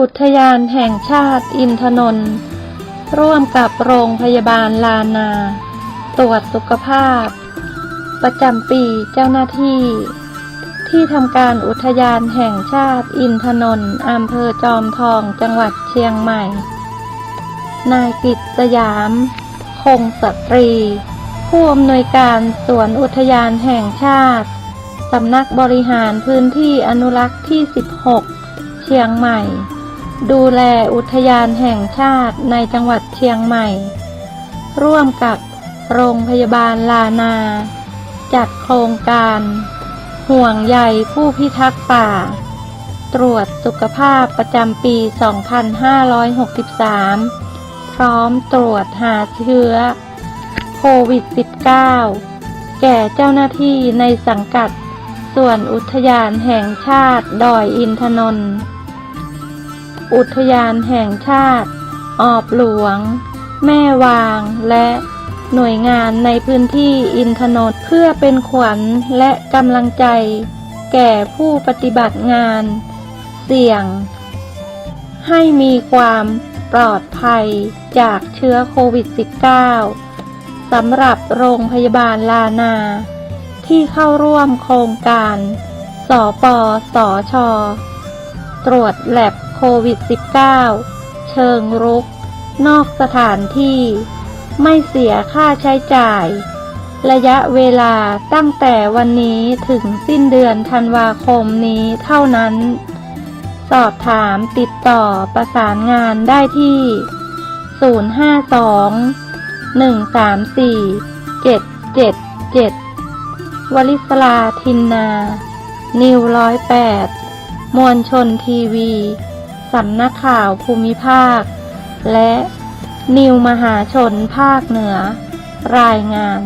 อุทยานแห่งชาติอินทนนท์ร่วมกับโรงพยาบาลลานา ตรวจสุขภาพ ประจำปีเจ้าหน้าที่ ที่ทำการอุทยานแห่งชาติอินทนนท์อำเภอจอมทองจังหวัดเชียงใหม่ นายกิตสยาม คงสตรี ผู้อำนวยการสวนอุทยานแห่งชาติสำนักบริหารพื้นที่อนุรักษ์ที่ 16 เชียงใหม่ ดูแลอุทยานแห่งชาติในจังหวัดเชียงใหม่ ร่วมกับโรงพยาบาลลานา จัดโครงการ ห่วงใยผู้พิทักษ์ป่า ตรวจสุขภาพประจำปี 2563 พร้อมตรวจหาเชื้อโควิด -19 แก่เจ้าหน้าที่ในสังกัด ส่วนอุทยานแห่งชาติดอยอินทนนท์ อุทยานแห่งชาติ ออบหลวง แม่วางและหน่วยงานในพื้นที่อินทนนท์เพื่อเป็นขวัญและกำลังใจ แก่ผู้ปฏิบัติงาน เสี่ยง ให้มีความปลอดภัยจากเชื้อโควิด -19 สำหรับโรงพยาบาลลานา ที่เข้าร่วมโครงการ สปสชตรวจแลบ โควิด -19 เชิงรุก นอกสถานที่ ไม่เสียค่าใช้จ่าย ระยะเวลาตั้งแต่วันนี้ถึงสิ้นเดือนธันวาคมนี้เท่านั้น สอบถามติดต่อประสานงานได้ที่ 052 134 777 วลิศลาทินนา นิวร้อยแปด มวลชนทีวี สำนักข่าวภูมิภาค และนิวมหาชนภาคเหนือ รายงาน